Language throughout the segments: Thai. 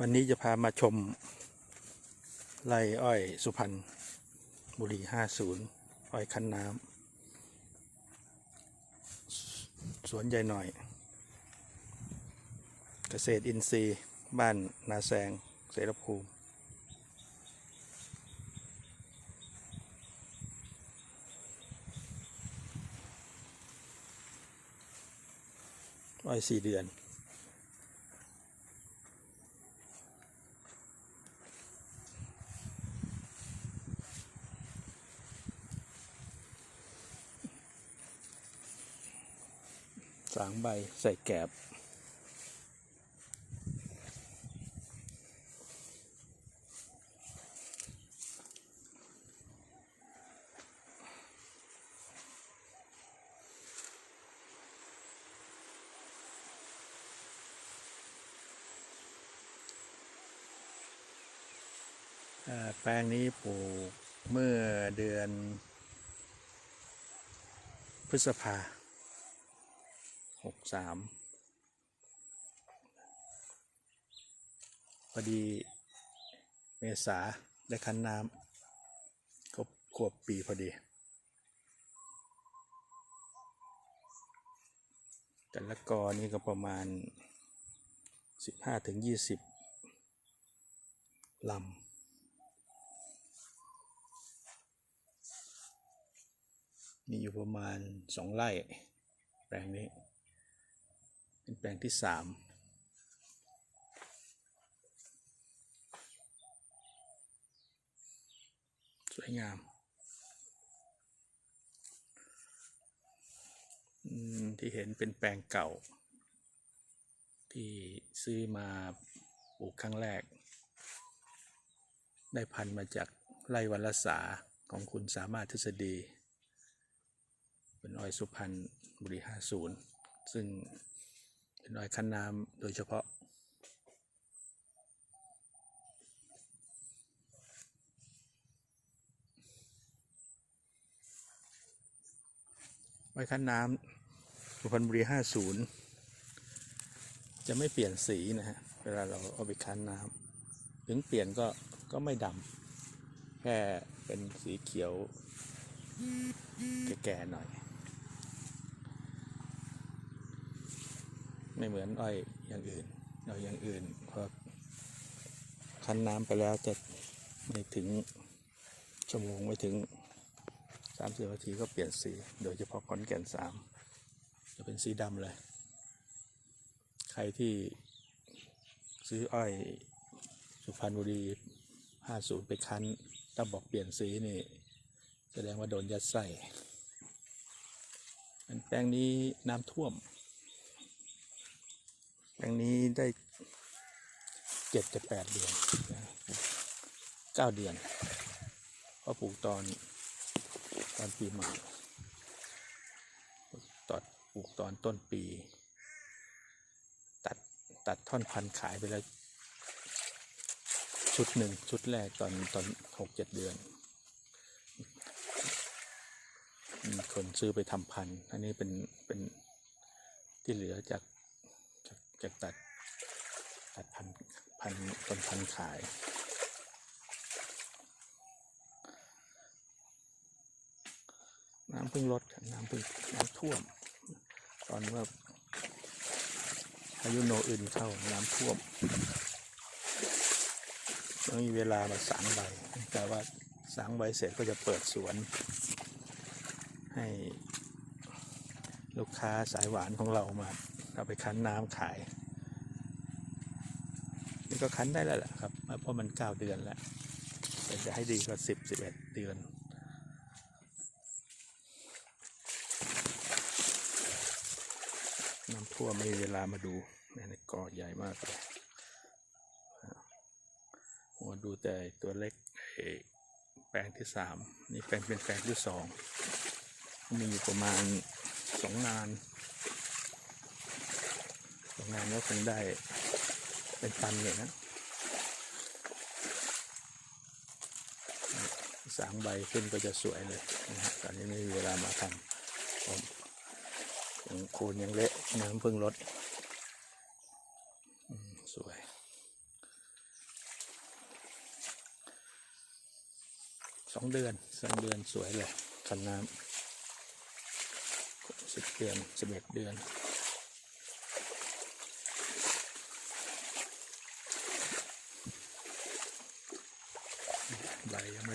วันนี้จะพามาชมไร่อ้อยสุพรรณบุรี 50 อ้อยคันน้ำสวนใหญ่หน่อย เกษตรอินทรีย์ บ้านนาแซงเสรภูมิ อ้อยสี่เดือน ใบใส่แกบแปลงนี้ปลูกเมื่อเดือนพฤษภา สามพอดีเมษาได้คันน้ำครบขวบปีพอดี แต่ละกอนี่ก็ประมาณ 15-20ถึง20ลำมีอยู่ประมาณสองไร่แปลงนี้ เป็นแปลงที่สามสวยงามอืมที่เห็นเป็นแปลงเก่า ที่ซื้อมาปลูกครั้งแรก ได้พันมาจากไร่วันละสาของคุณสามารถทฤษฎี เป็นอ้อยสุพรรณบุรี 50 ซึ่ง เป็นอ้อยคั้นน้ำโดยเฉพาะ อ้อยคั้นน้ำสุพรรณบุรี50จะไม่เปลี่ยนสีนะฮะ เวลาเราเอาไปคั้นน้ำถึงเปลี่ยนก็ก็ไม่ดำแค่เป็นสีเขียว แก่ๆหน่อย ไม่เหมือนอ้อยอย่างอื่นอ้อยอย่างอื่นพอคั้นน้ำไปแล้วจะไม่ถึงชั่วโมงไม่ถึงสามสิบนาทีก็เปลี่ยนสี โดยเฉพาะคอนแก่นสามจะเป็นสีดำเลย ใครที่ซื้ออ้อยสุพรรณบุรีห้าศูนย์ไปคั้น ถ้าบอกเปลี่ยนสีนี่ แสดงว่าโดนยัดไส้อันแปลงนี้น้ำท่วม งนี้ได้เจ็ดจะแปดเดือนเก้าเดือนเพราะปลูกตอนตอนปีใหม่ตอดปลูกตอนต้นปี ตัดตัดท่อนพันขายไปแล้ว ชุดหนึ่งชุดแรกตอนตอนหกเจ็ดเดือนมีคนซื้อไปทำพันธุ์อันนี้เป็นเป็นที่เหลือจาก จากจากตัดตัดพันพันต้นพันขาย น้ำเพิ่งลดน้ำเพิ่งน้ำท่วม ตอนว่าพายุโนอื่นเข้าน้ำท่วมต้องมีเวลามาสางใบแต่ว่าสางใบเสร็จก็จะเปิดสวน ให้ลูกค้าสายหวานของเรามา เอาไปคั้นน้ำขาย นี่ก็คั้นได้แล้วแหละครับ เพราะมันเก้าเดือนแล้วแต่จะให้ดีก็สิบสิบเอ็ดเดือนน้ำท่วมไม่มีเวลามาดูในกอใหญ่มากเลยหัวดูแต่ตัวเล็กไอ้แปลงที่สามนี่แปลงเป็นแปลงที่สองมีอยู่ประมาณสองงาน โรงงานก็คงได้เป็นตันเลยนะสางใบขึ้นก็จะสวยเลยนะฮะตอนนี้ไม่มีเวลามาทำผมโคูนยังเละน้ำเพิ่งลดสวย สองเดือนสองเดือนสวยเลยทำน้ำสิบเดือนสิบเอ็ดเดือน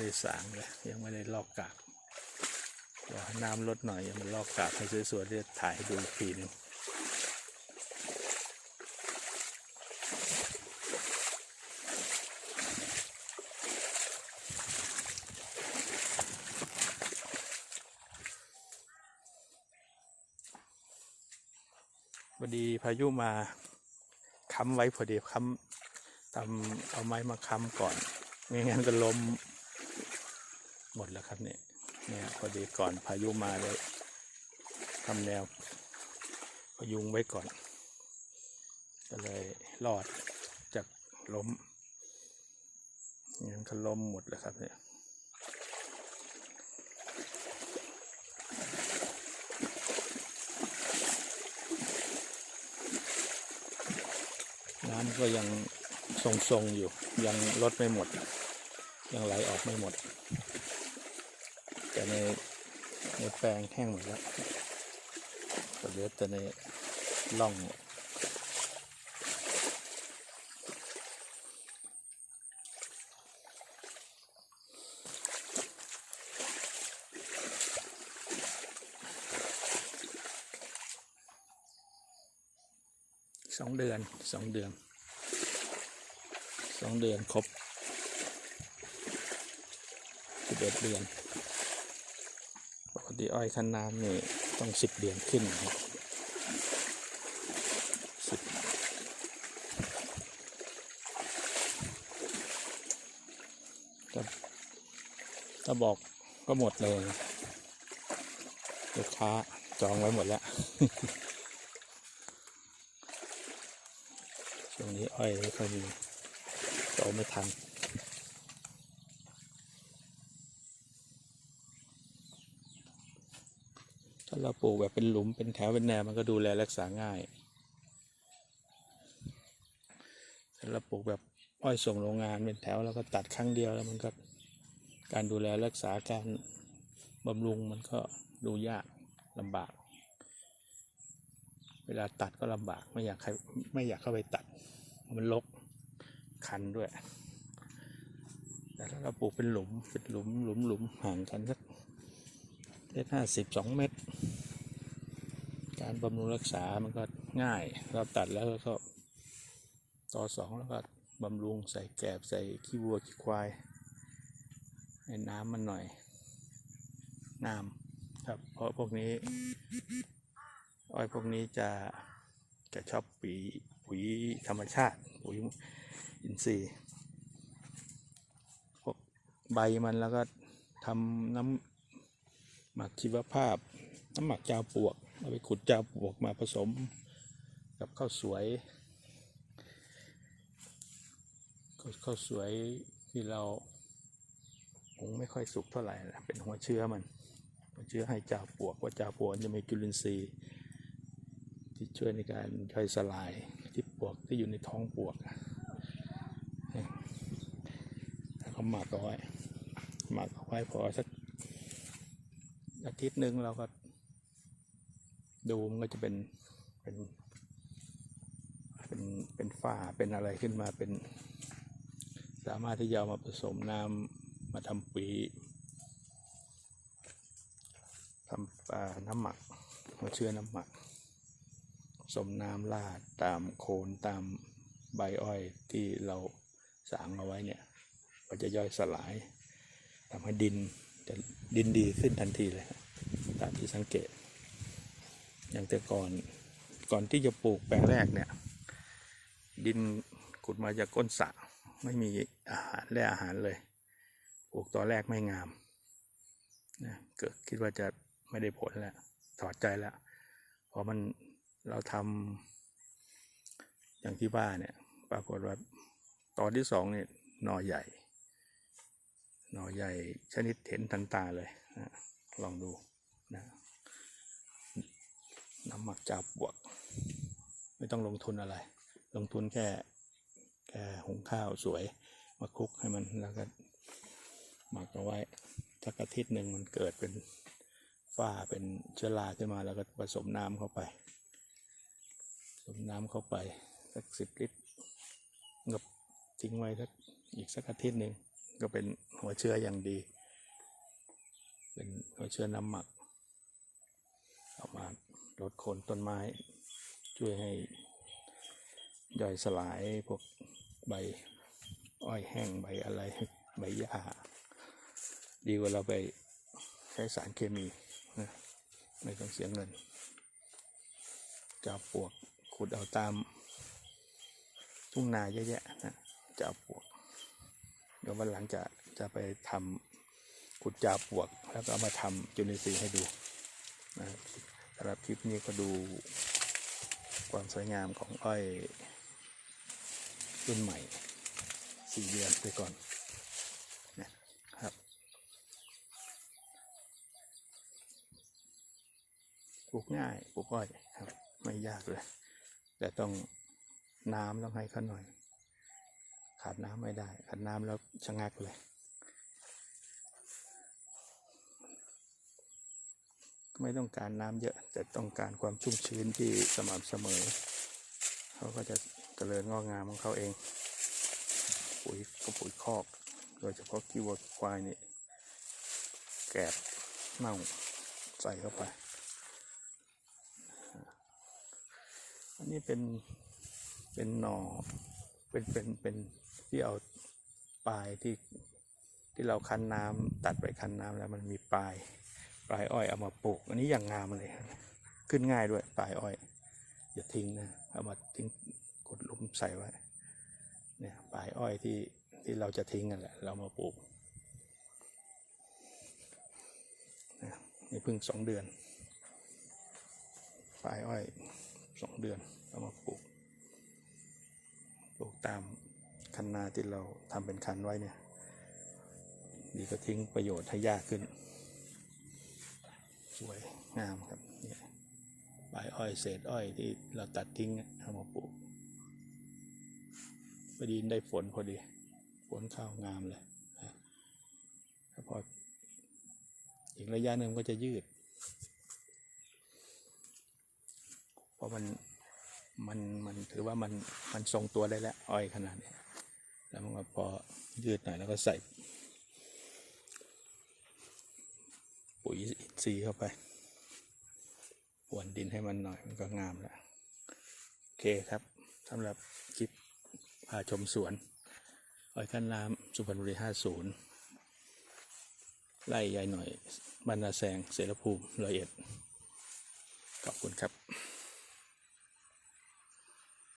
ได้สางเลยยังไม่ได้ลอกกากรอให้น้ำลดหน่อยยังมันลอกกากให้สวยๆเรียถ่ายให้ดูอีกทีหนึงพอดีพายุมาค้ำไว้พอดีค้ำทำเอาไม้มาค้ำก่อนไม่งั้นก็ล้ม หมดแล้วครับเนี่ยเนี่ยพอดีก่อนพายุมาเลยทำแนวพยุงไว้ก่อน ก็เลยรอดจากล้มงั้นก็ล้มหมดแล้วครับเนี่ยน้ำก็ยังทรงๆอยู่ยังลดไม่หมด ยังไหลออกไม่หมด แต่ในในแปลงแห้งหมดแล้วก็เหลือแต่ในร่องสองเดือนสองเดือนสองเดือนครบสิบเอ็ดเดือน ปกติอ้อยคันน้ำนี่ต้องสิบเดือนขึ้นนะครับสิบถ้าบอกก็หมดเลยลูกค้าจองไว้หมดแล้วช่วงนี้อ้อยไม่ค่อยมีโตไม่ทัน ถ้าเรา ปลูกแบบเป็นหลุมเป็นแถวเป็นแนวมันก็ดูแลรักษาง่ายถ้าเราปลูกแบบอ้อยส่งโรงงานเป็นแถวแล้วก็ตัดครั้งเดียวแล้วมันก็การดูแลรักษาการบำรุงมันก็ดูยากลำบาก เวลาตัดก็ลำบากไม่อยากใครไม่อยากเข้าไปตัด มันลกคันด้วย แต่ถ้าเราปลูกเป็นหลุมเป็นหลุมหลุมหลุมห่างกันสักเมตรห้าสิบสองเมตร การบำรุงรักษามันก็ง่ายเราตัดแล้วก็ต่อสองแล้วก็บำรุงใส่แกบใส่ขี้วัวขี้ควายให้น้ำมันหน่อยน้ำครับ เพราะพวกนี้อ้อยพวกนี้จะจะชอบปุ๋ยปุ๋ยธรรมชาติปุ๋ยอินทรีย์พวกใบมันแล้วก็ทำน้ำหมักชีวภาพ น้ำหมักจาวปลวก เอาไปขุดจาวปลวกมาผสมกับข้าวสวยข้าวข้าวสวยที่เราหุงไม่ค่อยสุกเท่าไหร่นะเป็นหัวเชื้อมัน หัวเชื้อให้จาปลวกว่าจาปลวกจะมีจุลินทรีย์ ที่ช่วยในการย่อยสลายที่ปลวกที่อยู่ในท้องปลวกแล้วก็หมักเอาไว้หมักเอาไว้พอสักอาทิตย์หนึ่งเราก็ ดูมันก็จะเป็นเป็นเป็นเป็นฝ้าเป็นอะไรขึ้นมาเป็น สามารถที่จะเอามาผสมน้ำมาทำปุ๋ยทำน้ำหมักหัวเชื้อน้ำหมักสมน้ำราดตามโคนตามใบอ้อยที่เราสางเอาไว้เนี่ยก็จะย่อยสลายทำให้ดินจะดินดีขึ้นทันทีเลยครับตามที่สังเกต อย่างแต่ก่อนก่อนที่จะปลูกแปลงแรกเนี่ย ดินขุดมาจากก้นสระไม่มีอาหารและอาหารเลย ปลูกตอนแรกไม่งามนะเกิดคิดว่าจะไม่ได้ผลแล้วถอดใจแล้วพราะมันเราทำอย่างที่ว่านเนี่ย ปรากฏว่าตอนที่สองเนี่ยหน่อใหญ่ หน่อใหญ่ชนิดเห็นทันตาเลยนะลองดูนะ มักจาบวก ไม่ต้องลงทุนอะไร ลงทุนแค่แค่หุงข้าวสวย มาคลุกให้มันแล้วก็หมักเอาไว้สักอาทิตย์หนึ่งมันเกิดเป็นฝ้าเป็นเชื้อราขึ้นมาแล้วก็ผสมน้ำเข้าไปผสมน้ำเข้าไปสักสิบลิตรก็ทิ้งไว้สักอีกสักอาทิตย์หนึ่งก็เป็นหัวเชื้ออย่างดี เป็นหัวเชื้อน้ำหมักเอามา ลดโคนต้นไม้ ช่วยให้ย่อยสลายพวกใบอ้อยแห้งใบอะไรใบหญ้าดีกว่าเราไปใช้สารเคมีนะไม่ต้องเสียเงินจะเอาปวกขุดเอาตามทุ่งนาเยอะแยะนะจะเอาปวกเดี๋ยววันหลังจะจะไปทำขุดจาปวก แล้วก็มาทำจุลินทรีย์ให้ดูนะำหรับคลิปนี้ก็ดูความสวยงามของอ้อยรุ่นใหม่สี่เดือนไปก่อนนะครับปลูกง่ายปลูกอ้อยครับ ไม่ยากเลย แต่ต้องน้ำต้องให้เขาหน่อย ขาดน้ำไม่ได้ ขาดน้ำแล้วชะงักเลย ไม่ต้องการน้ำเยอะ แต่ต้องการความชุ่มชื้นที่สม่ำเสมอ เขาก็จะเจริญงอกงามของเขาเอง ปุ๋ยก็ปุ๋ยคอก โดยเฉพาะขี้วัวขี้ควายนี่แกบเน่าใส่เข้าไป อันนี้เป็นเป็นหน่อเป็นเป็นเป็นที่เอาปลายที่ที่เราคั้นน้ำตัดไปคั้นน้ำแล้วมันมีปลาย ปลายอ้อยเอามาปลูก อันนี้อย่างงามเลยขึ้นง่ายด้วยปลายอ้อย อย่าทิ้งนะเอามาทิ้งกดหลุมใส่ไว้เนี่ยปลายอ้อยที่ที่เราจะทิ้งกันแหละเรามาปลูกนะนี่เพิ่งสองเดือนปลายอ้อยสองเดือนเอามาปลูกปลูกตามคันนาที่เราทำเป็นคันไว้เนี่ยดีก็ทิ้งประโยชน์ให้ยากขึ้น สวยงามครับเนี่ยใบอ้อยเศษอ้อยที่เราตัดทิ้งเอามาปลูกพอดีได้ฝนพอดี ฝนเข้างามเลยพออีกระยะหนึ่งก็จะยืด เพราะมันมันมันถือว่ามันมันทรงตัวได้แล้วอ้อยขนาดนี้แล้วมันก็พอยืดหน่อยแล้วก็ใส่ สีเข้าไปหวนดินให้มันหน่อยมันก็งามแล้ว โอเคครับสำหรับคลิปพาชมสวนอ้อยขั้นล้ำสุพรรณบุรีห้าศูนย์ไล่ใหญ่หน่อยบรรณาแสงเสรภูมิละเอียดขอบคุณครับ